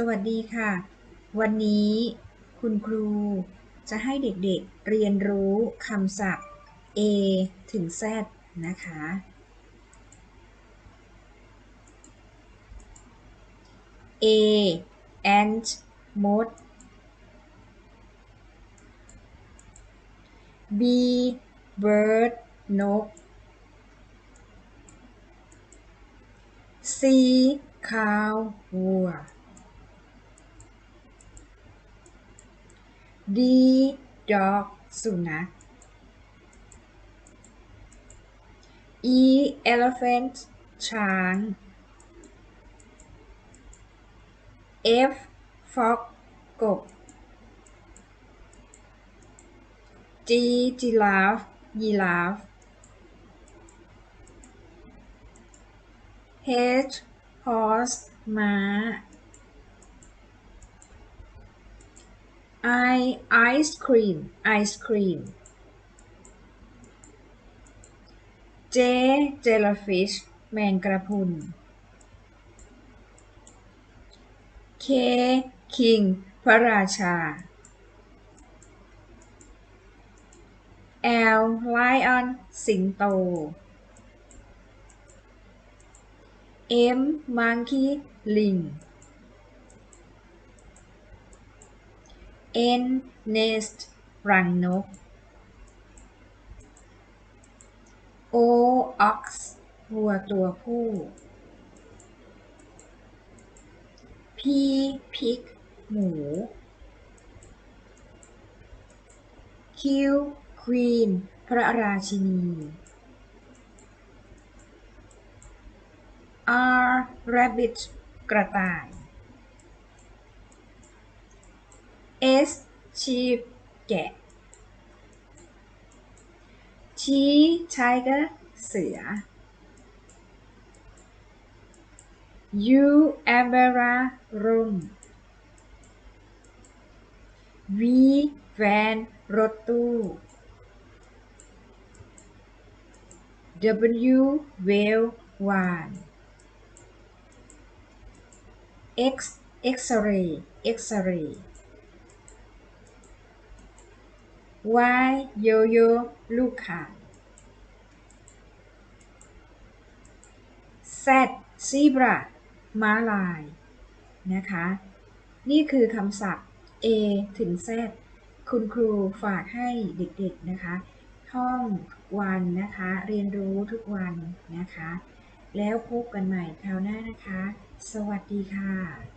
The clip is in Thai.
สวัสดีค่ะ วันนี้คุณครูจะให้เด็กๆเรียนรู้คำศัพท์ A ถึง Z นะคะ A ant mode B bird นก C cow วัว D dog สุนัข E elephant ช้าง F frog กบ G giraffe ยีราฟ H horse ม้า I ice cream ไอศครีม J jellyfish แมงกระพุน K king พระราชา L lion สิงโต M monkey ลิง N nest รังนก O ox วัวตัวผู้ P pig หมู Q queen พระราชินี R rabbit กระต่าย S sheep แกะ T tiger เสือ U umbrella ร่ม V van รถตู้ W whale วาน X X-ray X-ray Y โยโย่ลูกข่าง Z zebra ม้าลายนะคะ นี่คือคำศัพท์ A ถึง Z คุณครูฝากให้เด็กๆนะคะ ท่องทุกวันนะคะ เรียนรู้ทุกวันนะคะ แล้วพบกันใหม่คราวหน้านะคะ สวัสดีค่ะ